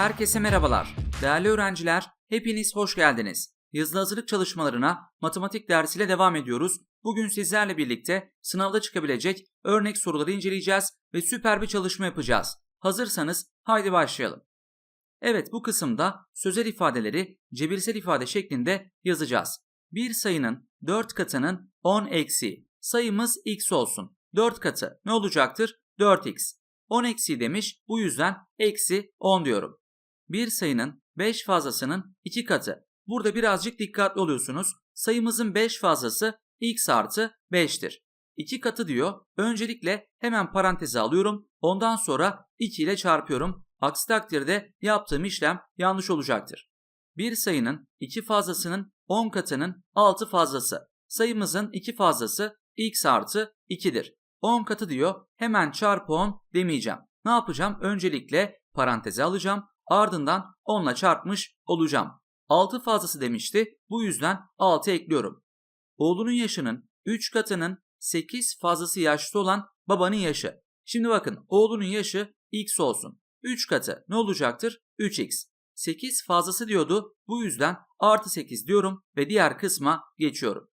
Herkese merhabalar. Değerli öğrenciler, hepiniz hoş geldiniz. Yazılı hazırlık çalışmalarına matematik dersiyle devam ediyoruz. Bugün sizlerle birlikte sınavda çıkabilecek örnek soruları inceleyeceğiz ve süper bir çalışma yapacağız. Hazırsanız haydi başlayalım. Evet bu kısımda sözel ifadeleri cebirsel ifade şeklinde yazacağız. Bir sayının 4 katının 10 eksi sayımız x olsun. 4 katı ne olacaktır? 4x. 10 eksi demiş bu yüzden eksi 10 diyorum. Bir sayının 5 fazlasının 2 katı. Burada birazcık dikkatli oluyorsunuz. Sayımızın 5 fazlası x artı 5'tir. 2 katı diyor. Öncelikle hemen paranteze alıyorum. Ondan sonra 2 ile çarpıyorum. Aksi takdirde yaptığım işlem yanlış olacaktır. Bir sayının 2 fazlasının 10 katının 6 fazlası. Sayımızın 2 fazlası x artı 2'dir. 10 katı diyor. Hemen çarpı 10 demeyeceğim. Ne yapacağım? Öncelikle paranteze alacağım. Ardından 10 ile çarpmış olacağım. 6 fazlası demişti. Bu yüzden 6 ekliyorum. Oğlunun yaşının 3 katının 8 fazlası yaşlı olan babanın yaşı. Şimdi bakın oğlunun yaşı x olsun. 3 katı ne olacaktır? 3x. 8 fazlası diyordu. Bu yüzden artı 8 diyorum ve diğer kısma geçiyorum.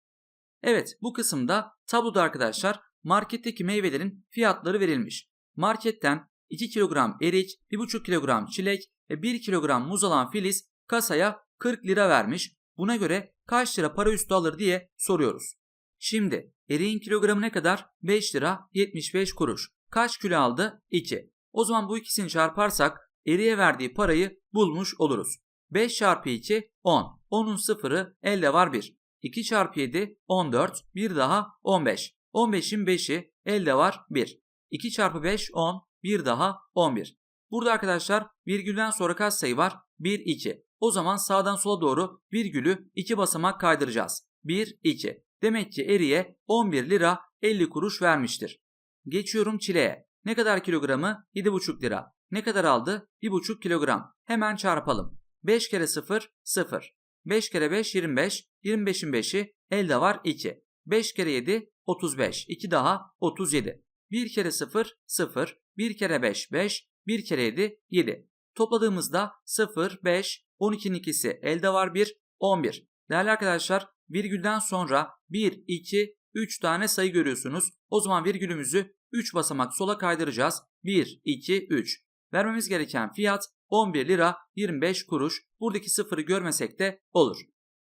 Evet bu kısımda tabloda arkadaşlar marketteki meyvelerin fiyatları verilmiş. Marketten 2 kilogram erik, 1,5 kilogram çilek ve 1 kilogram muz alan Filiz kasaya 40 lira vermiş. Buna göre kaç lira para üstü alır diye soruyoruz. Şimdi eriğin kilogramı ne kadar? 5 lira 75 kuruş. Kaç kilo aldı? 2. O zaman bu ikisini çarparsak eriğe verdiği parayı bulmuş oluruz. 5 çarpı 2 10. 10'un sıfırı elde var 1. 2 çarpı 7 14. Bir daha 15. 15'in 5'i elde var 1. 2 çarpı 5 10. Bir daha 11. Burada arkadaşlar virgülden sonra kaç sayı var? 1 2. O zaman sağdan sola doğru virgülü 2 basamak kaydıracağız. 1 2. Demek ki eriye 11 lira 50 kuruş vermiştir. Geçiyorum çileğe. Ne kadar kilogramı? 7,5 lira. Ne kadar aldı? 1,5 kilogram. Hemen çarpalım. 5 kere 0 0. 5 kere 5 25. 25'in 5'i elde var 2. 5 kere 7 35. 2 daha 37. 1 kere 0 0. 1 kere 5 5. 1 kere 7 7. Topladığımızda 0 5 12'nin ikisi elde var 1 11. Değerli arkadaşlar virgülden sonra 1 2 3 tane sayı görüyorsunuz. O zaman virgülümüzü 3 basamak sola kaydıracağız. 1 2 3. Vermemiz gereken fiyat 11 lira 25 kuruş. Buradaki sıfırı görmesek de olur.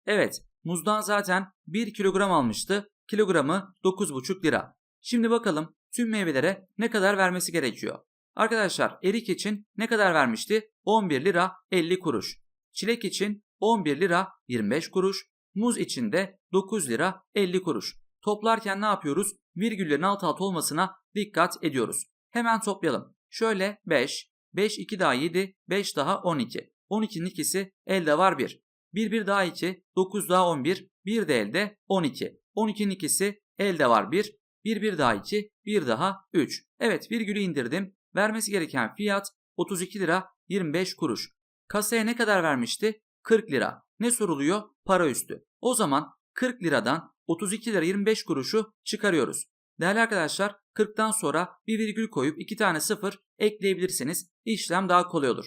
Evet, muzdan zaten 1 kilogram almıştı. Kilogramı 9,5 lira. Şimdi bakalım tüm meyvelere ne kadar vermesi gerekiyor. Arkadaşlar erik için ne kadar vermişti? 11 lira 50 kuruş. Çilek için 11 lira 25 kuruş. Muz için de 9 lira 50 kuruş. Toplarken ne yapıyoruz? Virgüllerin alt alt olmasına dikkat ediyoruz. Hemen toplayalım. Şöyle 5, 5 2 daha 7, 5 daha 12. 12'nin ikisi elde var 1. 1 1 daha 2, 9 daha 11, 1 de elde 12. 12'nin ikisi elde var 1. 1 1 daha 2, 1 daha 3. Evet virgülü indirdim. Vermesi gereken fiyat 32 lira 25 kuruş. Kasaya ne kadar vermişti? 40 lira. Ne soruluyor? Para üstü. O zaman 40 liradan 32 lira 25 kuruşu çıkarıyoruz. Değerli arkadaşlar 40'tan sonra bir virgül koyup 2 tane sıfır ekleyebilirsiniz. İşlem daha kolay olur.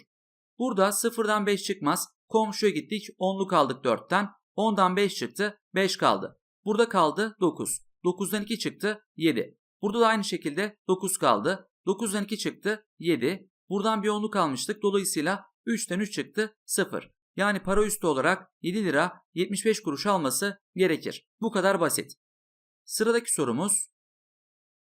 Burada sıfırdan 5 çıkmaz. Komşuya gittik 10'luk aldık 4'ten. 10'dan 5 çıktı 5 kaldı. Burada kaldı 9. 9'dan 2 çıktı 7. Burada da aynı şekilde 9 kaldı. 9'dan 2 çıktı 7. Buradan bir 10'luk almıştık. Dolayısıyla 3'ten 3 çıktı 0. Yani para üstü olarak 7 lira 75 kuruş alması gerekir. Bu kadar basit. Sıradaki sorumuz.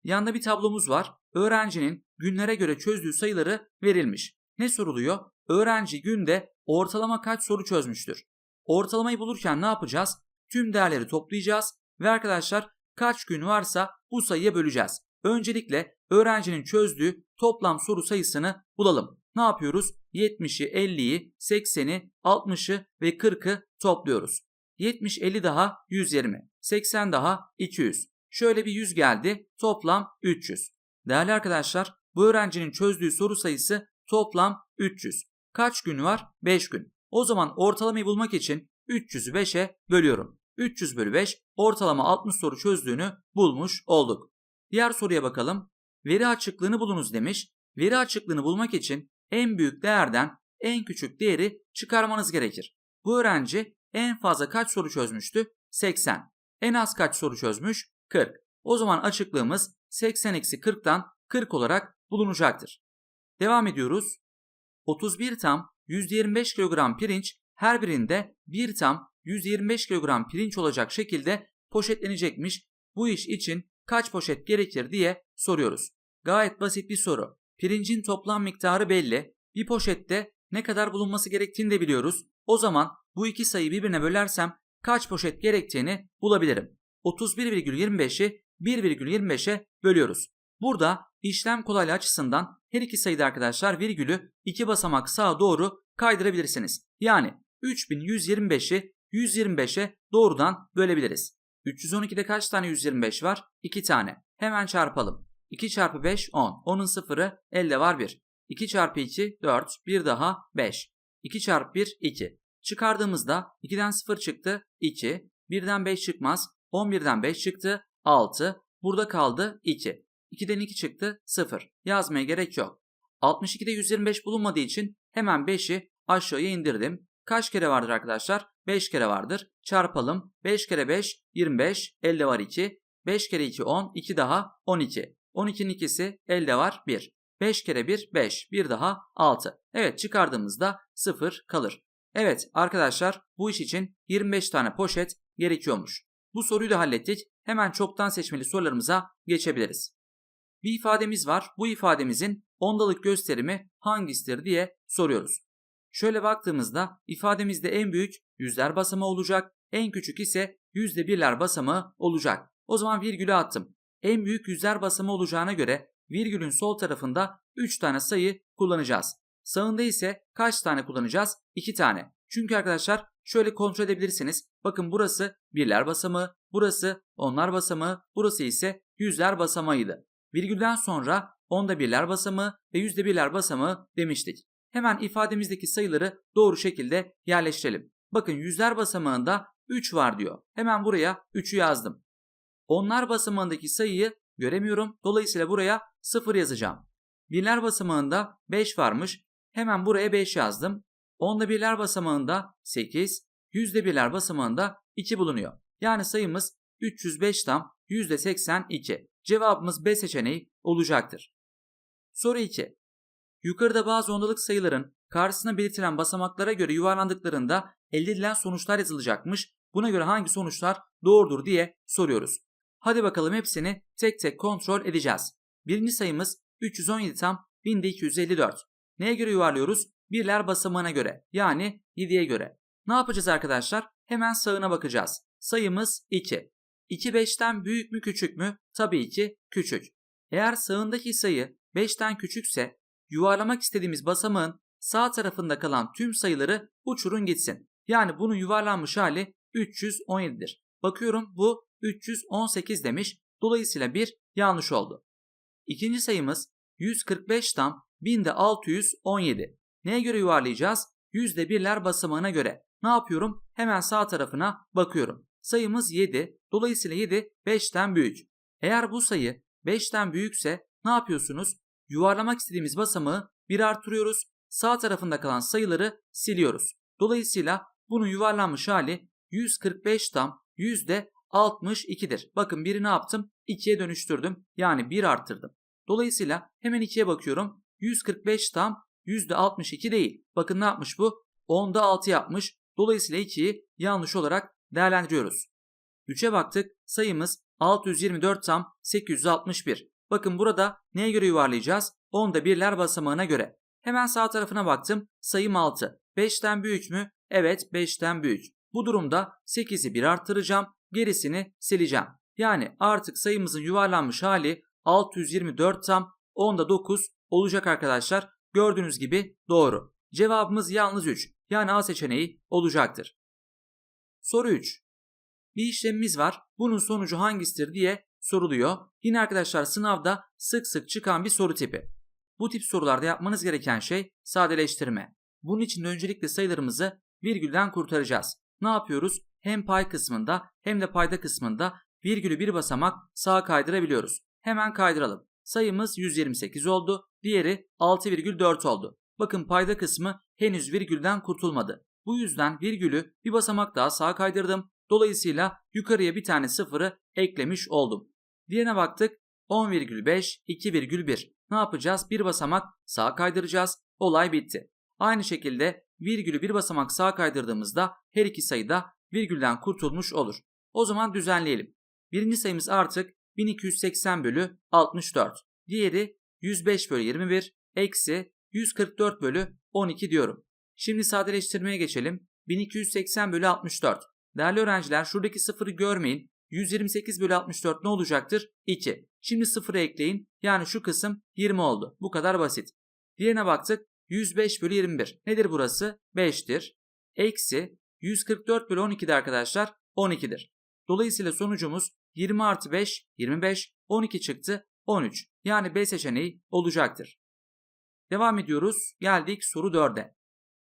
Yanda bir tablomuz var. Öğrencinin günlere göre çözdüğü sayıları verilmiş. Ne soruluyor? Öğrenci günde ortalama kaç soru çözmüştür? Ortalamayı bulurken ne yapacağız? Tüm değerleri toplayacağız ve arkadaşlar kaç gün varsa bu sayıya böleceğiz. Öncelikle öğrencinin çözdüğü toplam soru sayısını bulalım. Ne yapıyoruz? 70'i, 50'yi, 80'i, 60'ı ve 40'ı topluyoruz. 70, 50 daha 120, 80 daha 200. Şöyle bir 100 geldi. Toplam 300. Değerli arkadaşlar, bu öğrencinin çözdüğü soru sayısı toplam 300. Kaç gün var? 5 gün. O zaman ortalamayı bulmak için 300'ü 5'e bölüyorum. 300 bölü 5 ortalama 60 soru çözdüğünü bulmuş olduk. Diğer soruya bakalım. Veri açıklığını bulunuz demiş. Veri açıklığını bulmak için en büyük değerden en küçük değeri çıkarmanız gerekir. Bu öğrenci en fazla kaç soru çözmüştü? 80. En az kaç soru çözmüş? 40. O zaman açıklığımız 80 eksi 40'tan 40 olarak bulunacaktır. Devam ediyoruz. 31 tam 125 kilogram pirinç her birinde 1 tam 125 kilogram pirinç olacak şekilde poşetlenecekmiş. Bu iş için kaç poşet gerekir diye soruyoruz. Gayet basit bir soru. Pirincin toplam miktarı belli. Bir poşette ne kadar bulunması gerektiğini de biliyoruz. O zaman bu iki sayıyı birbirine bölersem kaç poşet gerektiğini bulabilirim. 31,25'i 1,25'e bölüyoruz. Burada işlem kolaylığı açısından her iki sayıda arkadaşlar virgülü iki basamak sağa doğru kaydırabilirsiniz. Yani 3125'i 125'e doğrudan bölebiliriz. 312'de kaç tane 125 var? 2 tane. Hemen çarpalım. 2 çarpı 5 10. 10'un sıfırı elde var 1. 2 çarpı 2 4. Bir daha 5. 2 çarpı 1 2. Çıkardığımızda 2'den 0 çıktı 2. 1'den 5 çıkmaz. 11'den 5 çıktı 6. Burada kaldı 2. 2'den 2 çıktı 0. Yazmaya gerek yok. 62'de 125 bulunmadığı için hemen 5'i aşağıya indirdim. Kaç kere vardır arkadaşlar? 5 kere vardır. Çarpalım. 5 kere 5 25. Elde var 2. 5 kere 2 10. 2 daha 12. 12'nin ikisi elde var 1. 5 kere 1 5. Bir daha 6. Evet çıkardığımızda 0 kalır. Evet arkadaşlar bu iş için 25 tane poşet gerekiyormuş. Bu soruyu da hallettik. Hemen çoktan seçmeli sorularımıza geçebiliriz. Bir ifademiz var. Bu ifademizin ondalık gösterimi hangisidir diye soruyoruz. Şöyle baktığımızda ifademizde en büyük yüzler basamağı olacak, en küçük ise yüzde birler basamağı olacak. O zaman virgülü attım. En büyük yüzler basamağı olacağına göre virgülün sol tarafında 3 tane sayı kullanacağız. Sağında ise kaç tane kullanacağız? 2 tane. Çünkü arkadaşlar şöyle kontrol edebilirsiniz. Bakın burası birler basamağı, burası onlar basamağı, burası ise yüzler basamağıydı. Virgülden sonra onda birler basamağı ve yüzde birler basamağı demiştik. Hemen ifademizdeki sayıları doğru şekilde yerleştirelim. Bakın yüzler basamağında 3 var diyor. Hemen buraya 3'ü yazdım. Onlar basamağındaki sayıyı göremiyorum. Dolayısıyla buraya 0 yazacağım. Birler basamağında 5 varmış. Hemen buraya 5 yazdım. Onda birler basamağında 8, yüzde birler basamağında 2 bulunuyor. Yani sayımız 305 tam %82. Cevabımız B seçeneği olacaktır. Soru 2. Yukarıda bazı ondalık sayıların karşısına belirtilen basamaklara göre yuvarlandıklarında elde edilen sonuçlar yazılacakmış. Buna göre hangi sonuçlar doğrudur diye soruyoruz. Hadi bakalım hepsini tek tek kontrol edeceğiz. Birinci sayımız 317 tam 1254. Neye göre yuvarlıyoruz? Birler basamağına göre yani 7'ye göre. Ne yapacağız arkadaşlar? Hemen sağına bakacağız. Sayımız 2. 2 5'ten büyük mü küçük mü? Tabii ki küçük. Eğer sağındaki sayı 5'ten küçükse yuvarlamak istediğimiz basamağın sağ tarafında kalan tüm sayıları uçurun gitsin. Yani bunun yuvarlanmış hali 317'dir. Bakıyorum bu 318 demiş. Dolayısıyla bir yanlış oldu. İkinci sayımız 145 tam 1000'de 617. Neye göre yuvarlayacağız? Yüzde birler basamağına göre. Ne yapıyorum? Hemen sağ tarafına bakıyorum. Sayımız 7. Dolayısıyla 7 5'ten büyük. Eğer bu sayı 5'ten büyükse ne yapıyorsunuz? Yuvarlamak istediğimiz basamağı bir artırıyoruz. Sağ tarafında kalan sayıları siliyoruz. Dolayısıyla bunun yuvarlanmış hali 145 tam %62'dir. Bakın biri ne yaptım? 2'ye dönüştürdüm. Yani 1 arttırdım. Dolayısıyla hemen 2'ye bakıyorum. 145 tam %62 değil. Bakın ne yapmış bu? 10'da 6 yapmış. Dolayısıyla 2'yi yanlış olarak değerlendiriyoruz. 3'e baktık. Sayımız 624 tam 861. Bakın burada neye göre yuvarlayacağız? 10'da birler basamağına göre. Hemen sağ tarafına baktım. Sayım 6. 5'ten büyük mü? Evet 5'ten büyük. Bu durumda 8'i 1 arttıracağım. Gerisini sileceğim. Yani artık sayımızın yuvarlanmış hali 624 tam 10'da 9 olacak arkadaşlar. Gördüğünüz gibi doğru. Cevabımız yalnız 3. Yani A seçeneği olacaktır. Soru 3. Bir işlemimiz var. Bunun sonucu hangisidir diye soruluyor. Yine arkadaşlar sınavda sık sık çıkan bir soru tipi. Bu tip sorularda yapmanız gereken şey sadeleştirme. Bunun için öncelikle sayılarımızı virgülden kurtaracağız. Ne yapıyoruz? Hem pay kısmında hem de payda kısmında virgülü bir basamak sağa kaydırabiliyoruz. Hemen kaydıralım. Sayımız 128 oldu. Diğeri 6,4 oldu. Bakın payda kısmı henüz virgülden kurtulmadı. Bu yüzden virgülü bir basamak daha sağa kaydırdım. Dolayısıyla yukarıya bir tane sıfırı eklemiş oldum. Diğerine baktık. 10,5, 2,1. Ne yapacağız? Bir basamak sağa kaydıracağız. Olay bitti. Aynı şekilde virgülü bir basamak sağa kaydırdığımızda her iki sayı da virgülden kurtulmuş olur. O zaman düzenleyelim. Birinci sayımız artık 1280 bölü 64. Diğeri 105 bölü 21 eksi 144 bölü 12 diyorum. Şimdi sadeleştirmeye geçelim. 1280 bölü 64. Değerli öğrenciler şuradaki sıfırı görmeyin. 128 bölü 64 ne olacaktır? 2. Şimdi sıfırı ekleyin. Yani şu kısım 20 oldu. Bu kadar basit. Diğerine baktık. 105 bölü 21. Nedir burası? 5'tir. Eksi 144 bölü 12'de arkadaşlar 12'dir. Dolayısıyla sonucumuz 20 artı 5, 25, 12 çıktı, 13. Yani B seçeneği olacaktır. Devam ediyoruz. Geldik soru 4'e.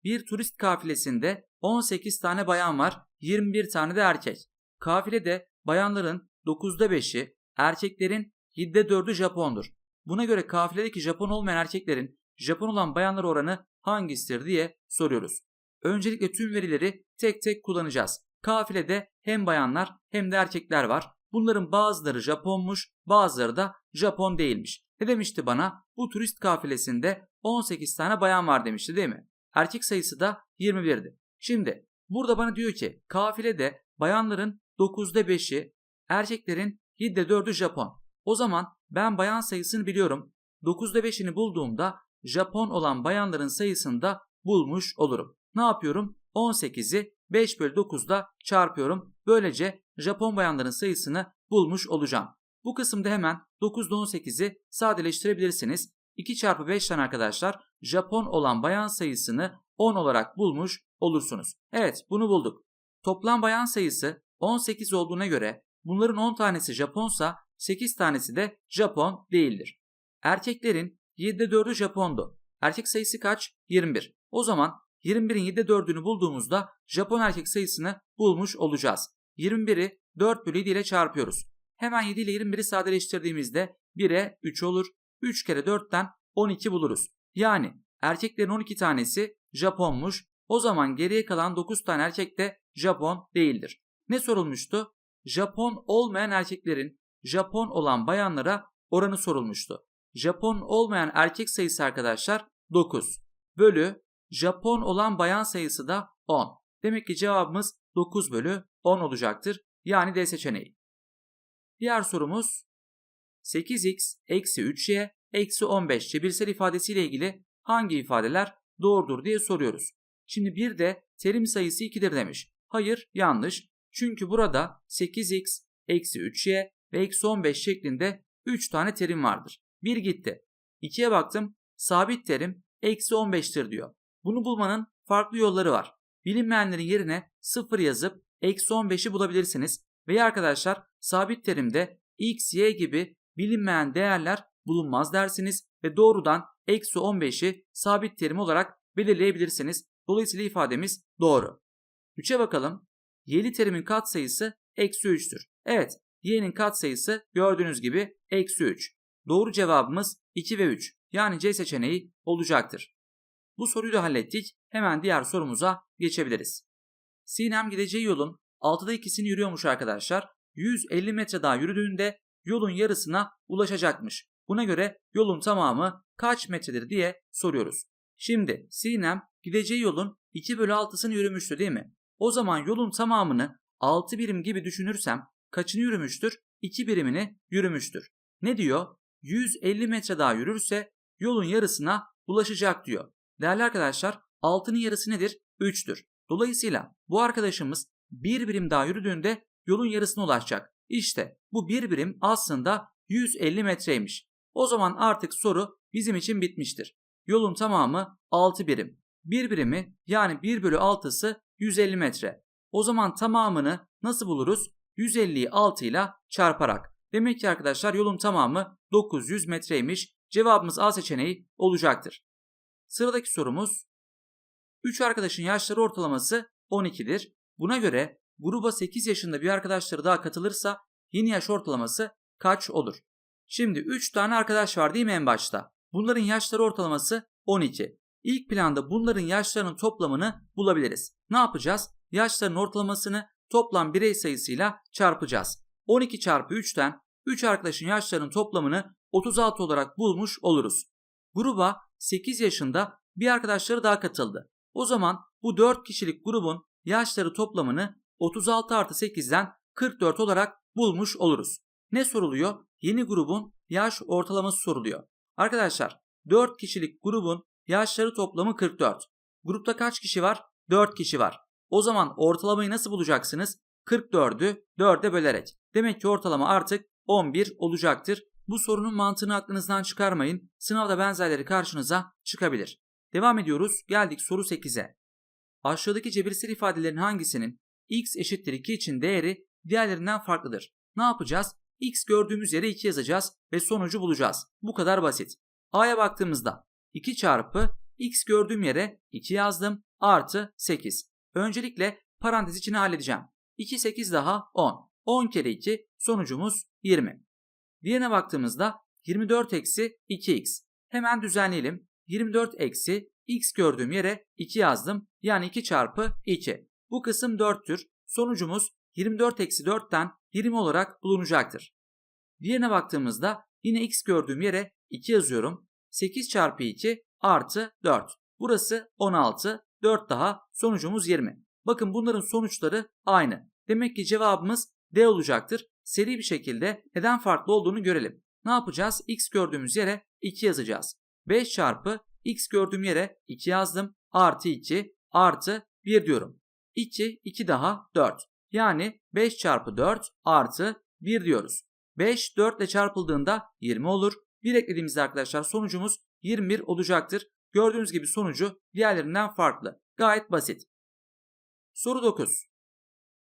Bir turist kafilesinde 18 tane bayan var, 21 tane de erkek. Kafilede bayanların 9'da 5'i, erkeklerin 7'de 4'ü Japondur. Buna göre kafiledeki Japon olmayan erkeklerin Japon olan bayanlar oranı hangisidir diye soruyoruz. Öncelikle tüm verileri tek tek kullanacağız. Kafilede hem bayanlar hem de erkekler var. Bunların bazıları Japonmuş, bazıları da Japon değilmiş. Ne demişti bana? Bu turist kafilesinde 18 tane bayan var demişti değil mi? Erkek sayısı da 21'di. Şimdi burada bana diyor ki kafilede bayanların 9'da 5'i, erkeklerin 7'de 4'ü Japon. O zaman ben bayan sayısını biliyorum. 9'da 5'ini bulduğumda Japon olan bayanların sayısını da bulmuş olurum. Ne yapıyorum? 18'i 5 bölü 9'da çarpıyorum. Böylece Japon bayanların sayısını bulmuş olacağım. Bu kısımda hemen 9'da 18'i sadeleştirebilirsiniz. 2 çarpı 5'ten arkadaşlar Japon olan bayan sayısını 10 olarak bulmuş olursunuz. Evet bunu bulduk. Toplam bayan sayısı 18 olduğuna göre bunların 10 tanesi Japonsa 8 tanesi de Japon değildir. Erkeklerin 7'de 4'ü Japondu. Erkek sayısı kaç? 21. O zaman 21'in 7'de 4'ünü bulduğumuzda Japon erkek sayısını bulmuş olacağız. 21'i 4 bölü 7 ile çarpıyoruz. Hemen 7 ile 21'i sadeleştirdiğimizde 1'e 3 olur. 3 kere 4'ten 12 buluruz. Yani erkeklerin 12 tanesi Japonmuş. O zaman geriye kalan 9 tane erkek de Japon değildir. Ne sorulmuştu? Japon olmayan erkeklerin Japon olan bayanlara oranı sorulmuştu. Japon olmayan erkek sayısı arkadaşlar 9 bölü Japon olan bayan sayısı da 10. Demek ki cevabımız 9 bölü 10 olacaktır. Yani D seçeneği. Diğer sorumuz 8x eksi 3y eksi 15 cebirsel ifadesiyle ilgili hangi ifadeler doğrudur diye soruyoruz. Şimdi bir de terim sayısı 2'dir demiş. Hayır yanlış. Çünkü burada 8x eksi 3y ve eksi 15 şeklinde 3 tane terim vardır. 1 gitti. 2'ye baktım sabit terim eksi 15'tir diyor. Bunu bulmanın farklı yolları var. Bilinmeyenlerin yerine 0 yazıp eksi 15'i bulabilirsiniz. Veya arkadaşlar sabit terimde x, y gibi bilinmeyen değerler bulunmaz dersiniz ve doğrudan eksi 15'i sabit terim olarak belirleyebilirsiniz. Dolayısıyla ifademiz doğru. 3'e bakalım. Y'li terimin katsayısı eksi 3'tür. Evet y'nin katsayısı gördüğünüz gibi eksi 3. Doğru cevabımız 2 ve 3 yani C seçeneği olacaktır. Bu soruyu da hallettik. Hemen diğer sorumuza geçebiliriz. Sinem gideceği yolun 6'da ikisini yürüyormuş arkadaşlar. 150 metre daha yürüdüğünde yolun yarısına ulaşacakmış. Buna göre yolun tamamı kaç metredir diye soruyoruz. Şimdi Sinem gideceği yolun 2 bölü 6'sını yürümüştü değil mi? O zaman yolun tamamını 6 birim gibi düşünürsem kaçını yürümüştür? 2 birimini yürümüştür. Ne diyor? 150 metre daha yürürse yolun yarısına ulaşacak diyor. Değerli arkadaşlar 6'nın yarısı nedir? 3'tür. Dolayısıyla bu arkadaşımız bir birim daha yürüdüğünde yolun yarısına ulaşacak. İşte bu bir birim aslında 150 metreymiş. O zaman artık soru bizim için bitmiştir. Yolun tamamı 6 birim. Bir birimi yani 1 bölü 6'sı 150 metre. O zaman tamamını nasıl buluruz? 150'yi 6 ile çarparak. Demek ki arkadaşlar yolun tamamı 900 metreymiş. Cevabımız A seçeneği olacaktır. Sıradaki sorumuz 3 arkadaşın yaşları ortalaması 12'dir. Buna göre gruba 8 yaşında bir arkadaşları daha katılırsa yeni yaş ortalaması kaç olur? Şimdi 3 tane arkadaş var değil mi en başta? Bunların yaşları ortalaması 12. İlk planda bunların yaşlarının toplamını bulabiliriz. Ne yapacağız? Yaşların ortalamasını toplam birey sayısıyla çarpacağız. 12 çarpı 3'ten 3 arkadaşın yaşlarının toplamını 36 olarak bulmuş oluruz. Gruba 8 yaşında bir arkadaşları daha katıldı. O zaman bu 4 kişilik grubun yaşları toplamını 36 artı 8'den 44 olarak bulmuş oluruz. Ne soruluyor? Yeni grubun yaş ortalaması soruluyor. Arkadaşlar 4 kişilik grubun yaşları toplamı 44. Grupta kaç kişi var? 4 kişi var. O zaman ortalamayı nasıl bulacaksınız? 44'ü 4'e bölerek. Demek ki ortalama artık 11 olacaktır. Bu sorunun mantığını aklınızdan çıkarmayın. Sınavda benzerleri karşınıza çıkabilir. Devam ediyoruz. Geldik soru 8'e. Aşağıdaki cebirsel ifadelerin hangisinin x eşittir 2 için değeri diğerlerinden farklıdır? Ne yapacağız? x gördüğümüz yere 2 yazacağız ve sonucu bulacağız. Bu kadar basit. A'ya baktığımızda 2 çarpı x gördüğüm yere 2 yazdım artı 8. Öncelikle parantez içine halledeceğim. 2 8 daha 10. 10 kere 2 sonucumuz 20. Diğerine baktığımızda 24 eksi 2x. Hemen düzenleyelim. 24 eksi x gördüğüm yere 2 yazdım. Yani 2 çarpı 2. Bu kısım 4'tür. Sonucumuz 24 eksi 4'ten 20 olarak bulunacaktır. Diğerine baktığımızda yine x gördüğüm yere 2 yazıyorum. 8 çarpı 2 artı 4. Burası 16. 4 daha sonucumuz 20. Bakın bunların sonuçları aynı. Demek ki cevabımız D olacaktır. Seri bir şekilde neden farklı olduğunu görelim. Ne yapacağız? X gördüğümüz yere 2 yazacağız. 5 çarpı X gördüğüm yere 2 yazdım. Artı 2 artı 1 diyorum. 2, 2 daha 4. Yani 5 çarpı 4 artı 1 diyoruz. 5 4 ile çarpıldığında 20 olur. 1 eklediğimizde arkadaşlar sonucumuz 21 olacaktır. Gördüğünüz gibi sonucu diğerlerinden farklı. Gayet basit. Soru 9.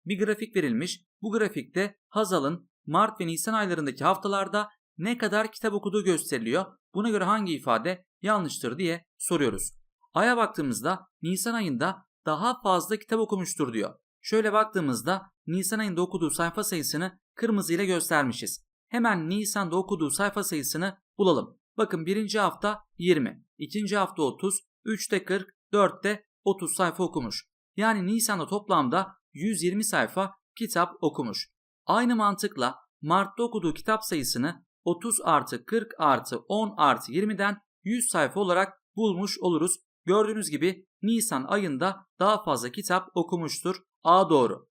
Bir grafik verilmiş. Bu grafikte Hazal'ın Mart ve Nisan aylarındaki haftalarda ne kadar kitap okuduğu gösteriliyor. Buna göre hangi ifade yanlıştır diye soruyoruz. Aya baktığımızda Nisan ayında daha fazla kitap okumuştur diyor. Şöyle baktığımızda Nisan ayında okuduğu sayfa sayısını kırmızı ile göstermişiz. Hemen Nisan'da okuduğu sayfa sayısını bulalım. Bakın birinci hafta 20, ikinci hafta 30, 3'te 40, 4'te 30 sayfa okumuş. Yani Nisan'da toplamda 120 sayfa kitap okumuş. Aynı mantıkla Mart'ta okuduğu kitap sayısını 30 artı 40 artı 10 artı 20'den 100 sayfa olarak bulmuş oluruz. Gördüğünüz gibi Nisan ayında daha fazla kitap okumuştur. A doğru.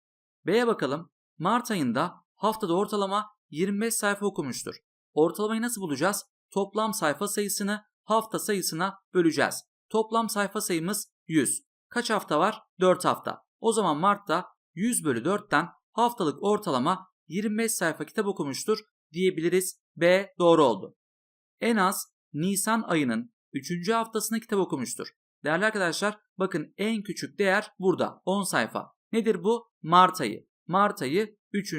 B'ye bakalım. Mart ayında haftada ortalama 25 sayfa okumuştur. Ortalamayı nasıl bulacağız? Toplam sayfa sayısını hafta sayısına böleceğiz. Toplam sayfa sayımız 100. Kaç hafta var? 4 hafta. O zaman Mart'ta 100 bölü 4'ten haftalık ortalama 25 sayfa kitap okumuştur diyebiliriz. B doğru oldu. En az Nisan ayının 3. haftasında kitap okumuştur. Değerli arkadaşlar bakın en küçük değer burada 10 sayfa. Nedir bu? Mart ayı. Mart ayı 3.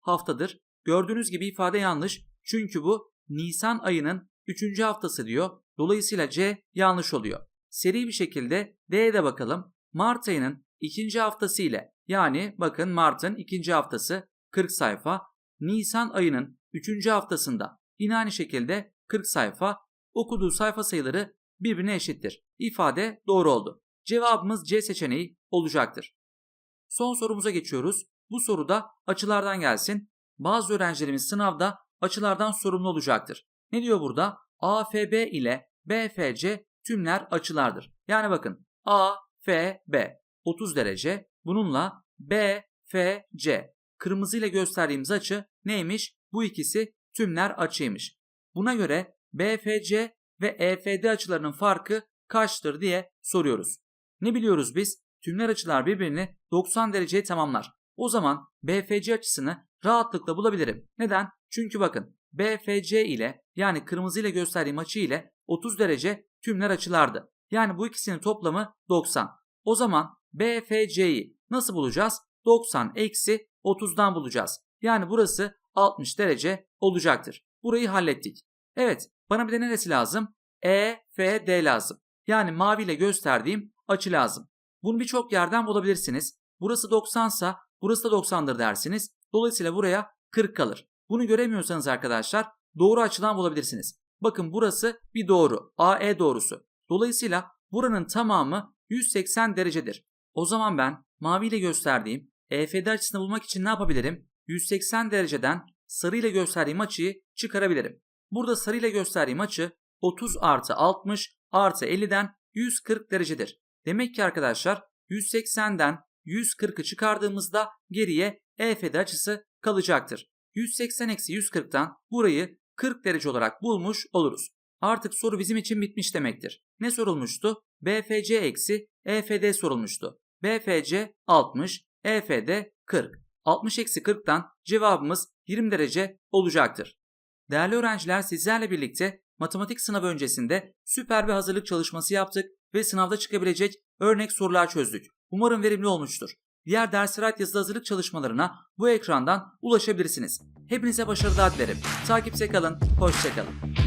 haftadır. Gördüğünüz gibi ifade yanlış. Çünkü bu Nisan ayının 3. haftası diyor. Dolayısıyla C yanlış oluyor. Seri bir şekilde D'ye de bakalım. Mart ayının 2. haftası ile yani bakın Mart'ın 2. haftası 40 sayfa. Nisan ayının 3. haftasında yine aynı şekilde 40 sayfa. Okuduğu sayfa sayıları birbirine eşittir. İfade doğru oldu. Cevabımız C seçeneği olacaktır. Son sorumuza geçiyoruz. Bu soruda açılardan gelsin. Bazı öğrencilerimiz sınavda açılardan sorumlu olacaktır. Ne diyor burada? AFB ile BFC tümler açılardır. Yani bakın AFB 30 derece. Bununla BFC kırmızı ile gösterdiğimiz açı neymiş? Bu ikisi tümler açıymış. Buna göre BFC ve EFD açılarının farkı kaçtır diye soruyoruz. Ne biliyoruz biz? Tümler açılar birbirini 90 dereceye tamamlar. O zaman BFC açısını rahatlıkla bulabilirim. Neden? Çünkü bakın BFC ile yani kırmızı ile gösterdiğim açı ile 30 derece tümler açılardı. Yani bu ikisinin toplamı 90. O zaman BFC'yi nasıl bulacağız? 90 eksi 30'dan bulacağız. Yani burası 60 derece olacaktır. Burayı hallettik. Evet bana bir de neresi lazım? EFD lazım. Yani maviyle gösterdiğim açı lazım. Bunu birçok yerden bulabilirsiniz. Burası 90 sa burası da 90'dır dersiniz. Dolayısıyla buraya 40 kalır. Bunu göremiyorsanız arkadaşlar doğru açıdan bulabilirsiniz. Bakın burası bir doğru. AE doğrusu. Dolayısıyla Buranın tamamı 180 derecedir. O zaman ben mavi ile gösterdiğim EFD açısını bulmak için ne yapabilirim? 180 dereceden sarı ile gösterdiğim açıyı çıkarabilirim. Burada sarı ile gösterdiğim açı 30 artı 60 artı 50'den 140 derecedir. Demek ki arkadaşlar 180'den 140'ı çıkardığımızda geriye EFD açısı kalacaktır. 180 eksi 140'tan burayı 40 derece olarak bulmuş oluruz. Artık soru bizim için bitmiş demektir. Ne sorulmuştu? BFC eksi EFD sorulmuştu. BFC 60, EFD 40. 60 eksi 40'tan cevabımız 20 derece olacaktır. Değerli öğrenciler sizlerle birlikte matematik sınavı öncesinde süper bir hazırlık çalışması yaptık ve sınavda çıkabilecek örnek sorular çözdük. Umarım verimli olmuştur. Diğer derslere ait yazılı hazırlık çalışmalarına bu ekrandan ulaşabilirsiniz. Hepinize başarılar dilerim. Takipte kalın, hoşçakalın.